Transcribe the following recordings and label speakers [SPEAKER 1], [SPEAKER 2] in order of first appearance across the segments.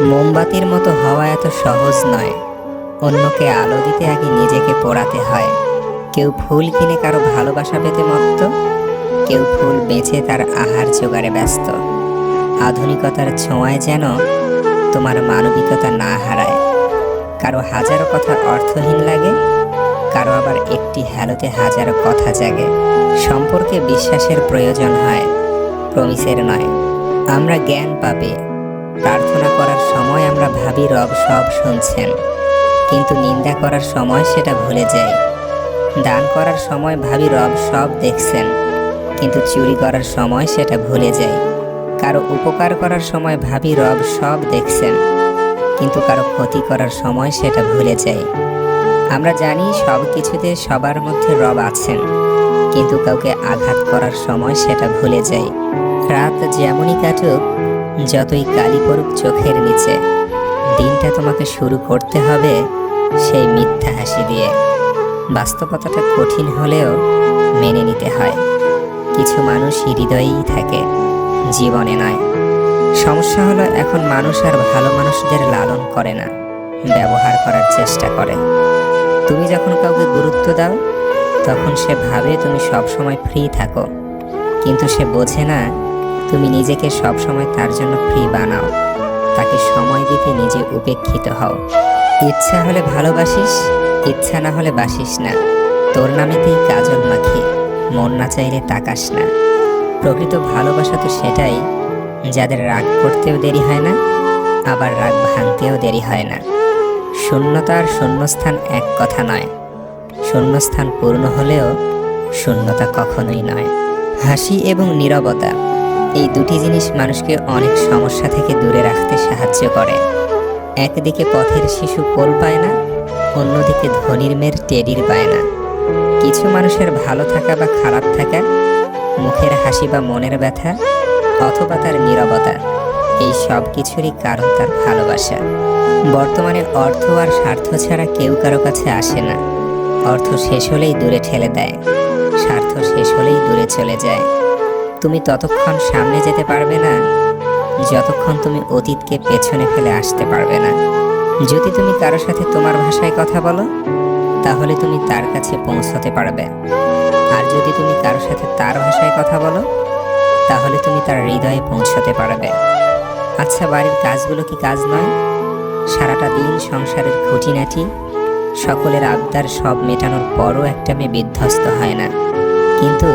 [SPEAKER 1] মোমবাতির মতো হওয়া এত সহজ নয়। অন্যকে আলো দিতে আগে নিজেকে পোড়াতে হয়। কেউ ফুল কিনে কারও ভালোবাসা পেতে মত্ত, কেউ ফুল বেঁচে তার আহার জোগাড়ে ব্যস্ত। আধুনিকতার ছোঁয়ায় যেন তোমার মানবিকতা না হারায়। কারও হাজারো কথা অর্থহীন লাগে, কারও আবার একটি হ্যালোতে হাজারো কথা জাগে। সম্পর্কে বিশ্বাসের প্রয়োজন হয় প্রমিসের নয়। আমরা জ্ঞান পাবে। প্রার্থনা করার সময় আমরা ভাবি রব সব শুনছেন। কিন্তু নিন্দা করার সময় সেটা ভুলে যাই। দান করার সময় ভাবি রব সব দেখছেন। কিন্তু চুরি করার সময় সেটা ভুলে যাই। কারও উপকার করার সময় ভাবি রব সব দেখছেন। কিন্তু কারও ক্ষতি করার সময় সেটা ভুলে যাই। আমরা জানি সব কিছুতে সবার মধ্যে রব আছেন। কিন্তু কাউকে আঘাত করার সময় সেটা ভুলে যাই। রাত যেমনই কাটুক যতই কালি পড়ুক চোখের নিচে, দিনটা তোমাকে শুরু করতে হবে সেই মিথ্যা হাসি দিয়ে। বাস্তবতাটা কঠিন হলেও মেনে নিতে হয়। কিছু মানুষ হৃদয়েই থাকে, জীবনে নয়। সমস্যা হলো এখন মানুষ আর ভালো মানুষদের লালন করে না, ব্যবহার করার চেষ্টা করে। তুমি যখন কাউকে গুরুত্ব দাও, তখন সে ভাবে তুমি সবসময় ফ্রি থাকো। কিন্তু সে বোঝে না তুমি নিজেকে সবসময় তার জন্য ফ্রি বানাও। তাকে সময় দিতে নিজে উপেক্ষিত হও। ইচ্ছা হলে ভালোবাসিস, ইচ্ছা না হলে বাসিস না। তোর নামেতেই কাজল মাখি। মন না চাইলে তাকাস না। প্রকৃত ভালোবাসা তো সেটাই, যাদের রাগ করতেও দেরি হয় না, আবার রাগ ভাঙতেও দেরি হয় না। শূন্যতা আর শূন্যস্থান এক কথা নয়। শূন্যস্থান পূর্ণ হলেও শূন্যতা কখনোই নয়। হাসি এবং নীরবতা। এই দুটি জিনিস মানুষকে অনেক সমস্যা থেকে দূরে রাখতে সাহায্য করে। একদিকে পথের শিশু কোল পায় না, অন্যদিকে ধনির মেয়ের টেডির পায় না। কিছু মানুষের ভালো থাকা বা খারাপ থাকা, মুখের হাসি বা মনের ব্যথা, অথবা তার নীরবতা, এই সব কিছুরই কারণ তার ভালোবাসা। বর্তমানে অর্থ আর স্বার্থ ছাড়া কেউ কারও কাছে আসে না। অর্থ শেষ হলেই দূরে ঠেলে দেয়, স্বার্থ শেষ হলেই দূরে চলে যায়। তুমি ততক্ষণ সামনে যেতে পারবে না, যতক্ষণ তুমি অতীতকে পেছনে ফেলে আসতে পারবে না। যদি তুমি কারও সাথে তোমার ভাষায় কথা বলো, তাহলে তুমি তার কাছে পৌঁছতে পারবে। আর যদি তুমি কারও সাথে তার ভাষায় কথা বলো, তাহলে তুমি তার হৃদয়ে পৌঁছতে পারবে। আচ্ছা বাড়ির কাজগুলো কি কাজ নয়? সারাটা দিন সংসারের খুঁটিনাটি, সকলের আবদার সব মেটানোর পরও একটা মেয়ে বিধ্বস্ত হয় না। কিন্তু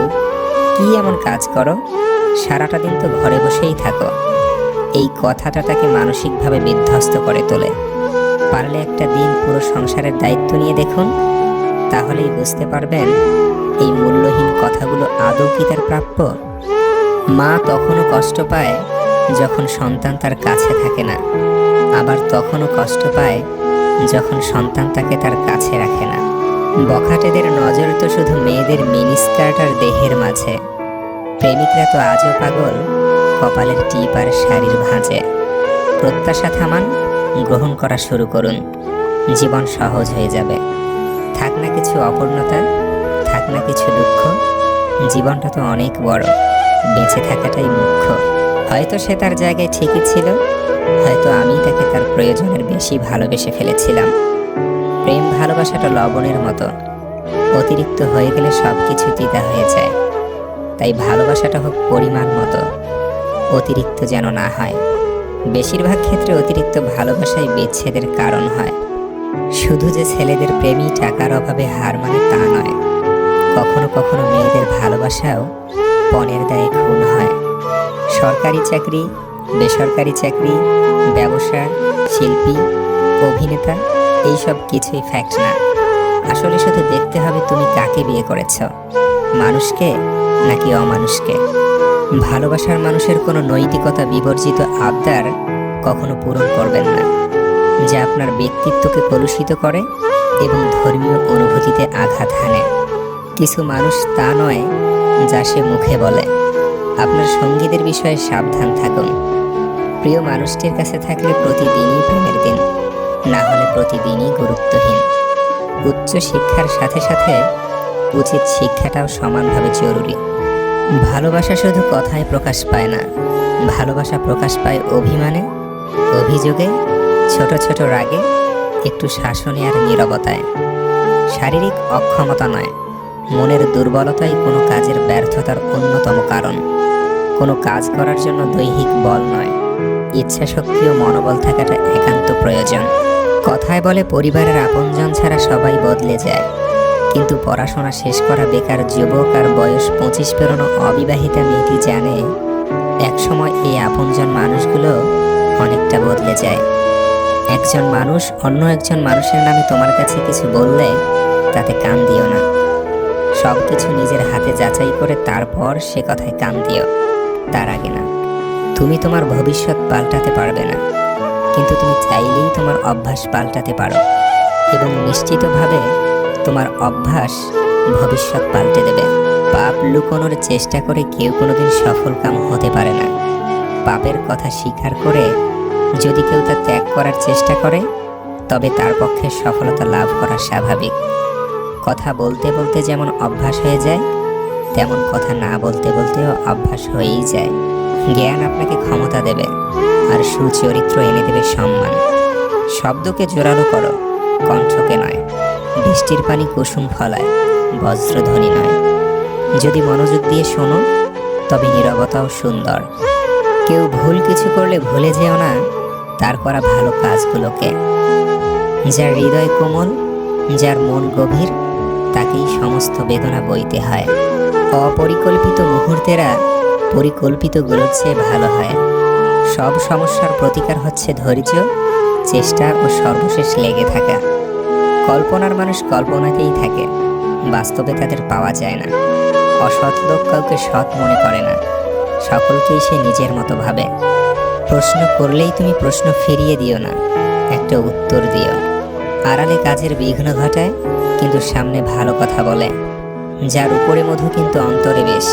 [SPEAKER 1] কি এমন কাজ করো? সারাটা দিন তো ঘরে বসেই থাকো। এই কথাটা তাকে মানসিকভাবে বিধ্বস্ত করে তোলে। পারলে একটা দিন পুরো সংসারের দায়িত্ব নিয়ে দেখুন, তাহলেই বুঝতে পারবেন এই মূল্যহীন কথাগুলো আদৌ কি তার প্রাপ্য? মা তখনও কষ্ট পায় যখন সন্তান তার কাছে থাকে না। আবার তখনও কষ্ট পায় যখন সন্তান তাকে তার কাছে রাখে না। বখাটেদের নজর তো শুধু মেয়েদের মিনিস্কার্ট আর দেহের মাঝে। প্রেমিকরা তো আজও পাগল, কপালের টিপ আর শাড়ির ভাঁজে। প্রত্যাশা থামান, গ্রহণ করা শুরু করুন। জীবন সহজ হয়ে যাবে। থাক না কিছু অপূর্ণতা, থাক না কিছু দুঃখ। জীবনটা তো অনেক বড়, বেঁচে থাকাটাই মুখ্য। হয়তো সে তার জায়গায় ঠিকই ছিল, হয়তো আমি তাকে তার প্রয়োজনের বেশি ভালোবেসে ফেলেছিলাম। প্রেম ভালোবাসাটা লবণের মতো। অতিরিক্ত হয়ে গেলে সব কিছু তিতা হয়ে যায়। তাই ভালোবাসাটা হোক পরিমাণ মতো, অতিরিক্ত যেন না হয়। বেশিরভাগ ক্ষেত্রে অতিরিক্ত ভালোবাসাই বিচ্ছেদের কারণ হয়। শুধু যে ছেলেদের প্রেমই টাকার অভাবে হার মানে তা নয়, কখনো কখনো মেয়েদের ভালোবাসাও পণের দায়ে খুন হয়। সরকারি চাকরি, বেসরকারি চাকরি, ব্যবসা, শিল্পী, অভিনেতা এইসব কিছুই ফ্যাক্ট না। আসলে শুধু দেখতে হবে তুমি কাকে বিয়ে করেছ। মানুষকে নাকি অমানুষকে? ভালোবাসার মানুষের কোনো নৈতিকতা বিবর্জিত আবদার কখনো পূরণ করবেন না। যা আপনার ব্যক্তিত্বকে কলুষিত করে এবং ধর্মীয় অনুভূতিতে আঘাত হানে। কিছু মানুষ তা নয়, যা সে মুখে বলে। আপনার সঙ্গীদের বিষয়ে সাবধান থাকুন। প্রিয় মানুষটির কাছে থাকলে প্রতিদিনই প্রতিদিনই গুরুত্বহীন। উচ্চ শিক্ষার সাথে সাথে উচিত শিক্ষাটাও সমানভাবে জরুরি। ভালোবাসা শুধু কথায় প্রকাশ পায় না, ভালোবাসা প্রকাশ পায় অভিমানে, অভিযোগে, ছোট ছোট রাগে, একটু শাসনে আর নীরবতায়। শারীরিক অক্ষমতা নয়, মনের দুর্বলতাই কোনো কাজের ব্যর্থতার অন্যতম কারণ। কোনো কাজ করার জন্য দৈহিক বল নয় ইচ্ছা শক্তি ও মনোবল থাকাটা একান্ত প্রয়োজন। কথায় বলে পরিবারের আপনজন ছাড়া সবাই বদলে যায়। কিন্তু পড়াশোনা শেষ করা বেকার যুবক আর বয়স পঁচিশ পেরোনো অবিবাহিতা মেয়েটি জানে, একসময় এই আপনজন মানুষগুলো অনেকটা বদলে যায়। একজন মানুষ অন্য একজন মানুষের নামে তোমার কাছে কিছু বললে তাতে কান দিও না। সব কিছু নিজের হাতে যাচাই করে তারপর সে কথায় কান দিও, তার আগে না। তুমি তোমার ভবিষ্যৎ পাল্টাতে পারবে না। কিন্তু তুমি চাইলেই তোমার অভ্যাস পাল্টাতে পারো। এবং নিশ্চিতভাবে তোমার অভ্যাস ভবিষ্যৎ পাল্টে দেবে। পাপ লুকোনোর চেষ্টা করে কেউ কোনোদিন সফল কাম হতে পারে না। পাপের কথা স্বীকার করে যদি কেউ তা ত্যাগ করার চেষ্টা করে, তবে তার পক্ষে সফলতা লাভ করা স্বাভাবিক। কথা বলতে বলতে যেমন অভ্যাস হয়ে যায়, তেমন কথা না বলতে বলতেও অভ্যাস হয়েই যায়। জ্ঞান আপনাকে ক্ষমতা দেবে। আর সুচরিত্র এনে দেবে সম্মান। শব্দকে জোরালো করো, কণ্ঠকে নয়। বৃষ্টির পানি কুসুম ফলায়, বজ্রধ্বনি নয়। যদি মনোযোগ দিয়ে শোনো, তবে নীরবতাও সুন্দর। কেউ ভুল কিছু করলে ভুলে যেও না, তার করা ভালো কাজগুলোকে। যার হৃদয় কোমল, যার মন গভীর, তাকেই সমস্ত বেদনা বইতে হয়। অপরিকল্পিত মুহূর্তেরা পরিকল্পিতগুলোর চেয়ে ভালো হয়। সব সমস্যার প্রতিকার হচ্ছে ধৈর্য, চেষ্টা ও সর্বশেষ লেগে থাকা। কল্পনার মানুষ কল্পনাতেই থাকে, বাস্তবে তাদের পাওয়া যায় না। অসৎ লোক কাউকে সৎ মনে করে না, সকলকেই সে নিজের মতো ভাবে। প্রশ্ন করলেই তুমি প্রশ্ন ফিরিয়ে দিও না, একটা উত্তর দিও। আড়ালে কাজের বিঘ্ন ঘটায়, কিন্তু সামনে ভালো কথা বলে, যার উপরে মধু কিন্তু অন্তরে বেশ।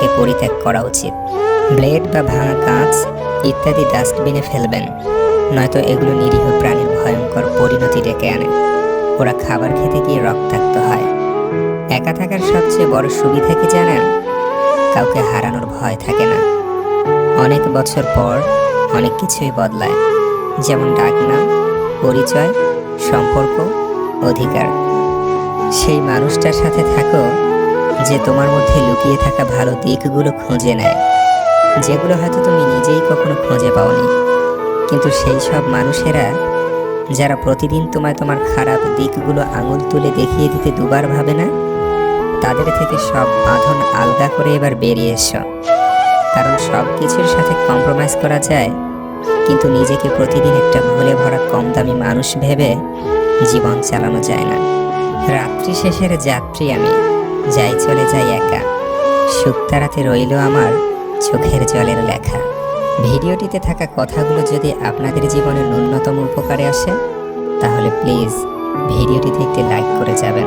[SPEAKER 1] তাকে পরিত্যাগ করা উচিত। ব্লেড বা ভাঙা কাঁচ ইত্যাদি ডাস্টবিনে ফেলবেন, নয়তো এগুলো নিরীহ প্রাণীর ভয়ঙ্কর পরিণতি ডেকে আনে। ওরা খাবার খেতে গিয়ে রক্তাক্ত হয়। একা থাকার সবচেয়ে বড় সুবিধা কি জানেন? কাউকে হারানোর ভয় থাকে না। অনেক বছর পর অনেক কিছুই বদলায়, যেমন ডাকনাম, পরিচয়, সম্পর্ক, অধিকার। সেই মানুষটার সাথে থাকো যে তোমার মধ্যে লুকিয়ে থাকা ভালো দিকগুলো খুঁজে নেয়। যেগুলো হয়তো তুমি নিজেই কখনো খুঁজে পাওনি। কিন্তু সেই সব মানুষেরা, যারা প্রতিদিন তোমায় তোমার খারাপ দিকগুলো আঙুল তুলে দেখিয়ে দিতে দুবার ভাবে না, তাদের থেকে সব বাঁধন আলগা করে এবার বেরিয়ে এসো। কারণ সব কিছুর সাথে কম্প্রোমাইজ করা যায়, কিন্তু নিজেকে প্রতিদিন একটা ভুলে ভরা কম দামি মানুষ ভেবে জীবন চালানো যায় না। রাত্রি শেষের যাত্রী আমি। যাই চলে যাই একা। শুক্তারাতে রইল আমার চোখের জলের লেখা। ভিডিওটিতে থাকা কথাগুলো যদি আপনাদের জীবনে ন্যূনতম উপকারে আসে, তাহলে প্লিজ ভিডিওটিতে একটি লাইক করে যাবেন।